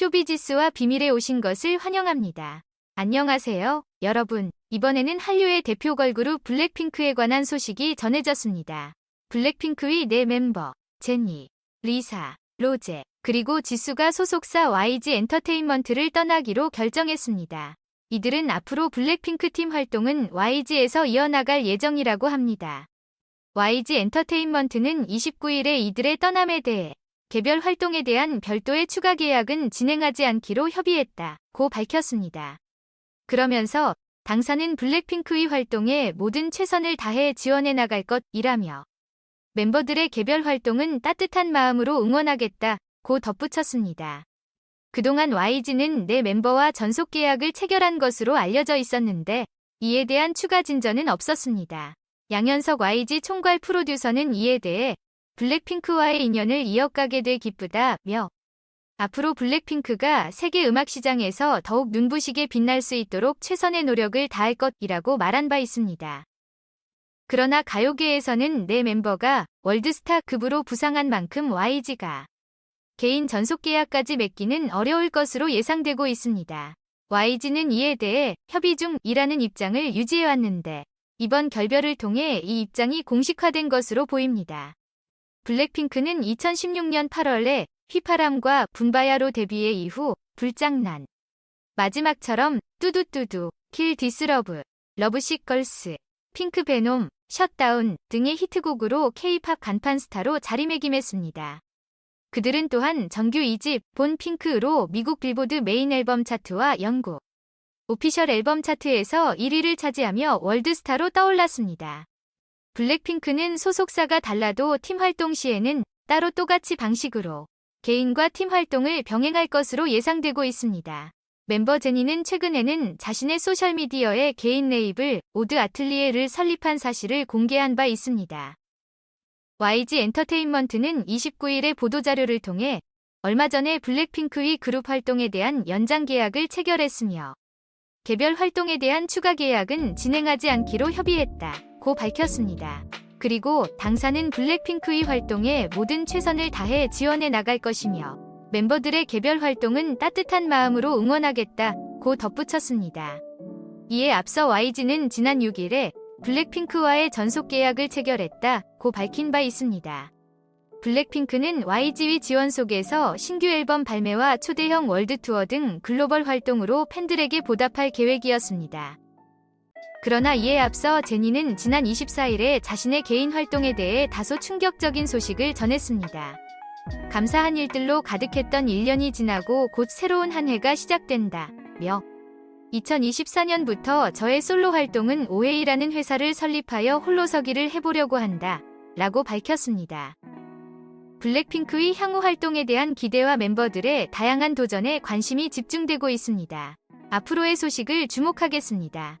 쇼비지스와 비밀에 오신 것을 환영합니다. 안녕하세요, 여러분. 이번에는 한류의 대표 걸그룹 블랙핑크에 관한 소식이 전해졌습니다. 블랙핑크의 네 멤버, 제니, 리사, 로제, 그리고 지수가 소속사 YG 엔터테인먼트를 떠나기로 결정했습니다. 이들은 앞으로 블랙핑크 팀 활동은 YG에서 이어나갈 예정이라고 합니다. YG 엔터테인먼트는 29일에 이들의 떠남에 대해 개별 활동에 대한 별도의 추가 계약은 진행하지 않기로 협의했다 고 밝혔습니다. 그러면서 당사는 블랙핑크의 활동에 모든 최선을 다해 지원해 나갈 것이라며 멤버들의 개별 활동은 따뜻한 마음으로 응원하겠다 고 덧붙였습니다. 그동안 YG는 내 멤버와 전속 계약을 체결한 것으로 알려져 있었는데 이에 대한 추가 진전은 없었습니다. 양현석 YG 총괄 프로듀서는 이에 대해 블랙핑크와의 인연을 이어가게 돼 기쁘다며 앞으로 블랙핑크가 세계 음악 시장에서 더욱 눈부시게 빛날 수 있도록 최선의 노력을 다할 것이라고 말한 바 있습니다. 그러나 가요계에서는 내 멤버가 월드스타 급으로 부상한 만큼 YG가 개인 전속 계약까지 맺기는 어려울 것으로 예상되고 있습니다. YG는 이에 대해 협의 중이라는 입장을 유지해왔는데 이번 결별을 통해 이 입장이 공식화된 것으로 보입니다. 블랙핑크는 2016년 8월에 휘파람과 분바야로 데뷔해 이후 불장난, 마지막처럼 뚜두뚜두, 킬 디스러브, 러브식 걸스, 핑크 베놈, 셧다운 등의 히트곡으로 K-팝 간판 스타로 자리매김했습니다. 그들은 또한 정규 2집 본 핑크로 미국 빌보드 메인 앨범 차트와 영국 오피셜 앨범 차트에서 1위를 차지하며 월드스타로 떠올랐습니다. 블랙핑크는 소속사가 달라도 팀 활동 시에는 따로 또같이 방식으로 개인과 팀 활동을 병행할 것으로 예상되고 있습니다. 멤버 제니는 최근에는 자신의 소셜미디어에 개인 레이블 오드 아틀리에를 설립한 사실을 공개한 바 있습니다. YG 엔터테인먼트는 29일에 보도자료를 통해 얼마 전에 블랙핑크의 그룹 활동에 대한 연장 계약을 체결했으며 개별 활동에 대한 추가 계약은 진행하지 않기로 협의했다 고 밝혔습니다. 그리고 당사는 블랙핑크의 활동에 모든 최선을 다해 지원해 나갈 것이며 멤버들의 개별 활동은 따뜻한 마음으로 응원하겠다 고 덧붙였습니다. 이에 앞서 YG는 지난 6일에 블랙핑크와의 전속 계약을 체결했다 고 밝힌 바 있습니다. 블랙핑크는 YG의 지원 속에서 신규 앨범 발매와 초대형 월드 투어 등 글로벌 활동으로 팬들에게 보답할 계획이었습니다. 그러나 이에 앞서 제니는 지난 24일에 자신의 개인 활동에 대해 다소 충격적인 소식을 전했습니다. 감사한 일들로 가득했던 1년이 지나고 곧 새로운 한 해가 시작된다 며 2024년부터 저의 솔로 활동은 오웨이라는 회사를 설립하여 홀로서기를 해보려고 한다 라고 밝혔습니다. 블랙핑크의 향후 활동에 대한 기대와 멤버들의 다양한 도전에 관심이 집중되고 있습니다. 앞으로의 소식을 주목하겠습니다.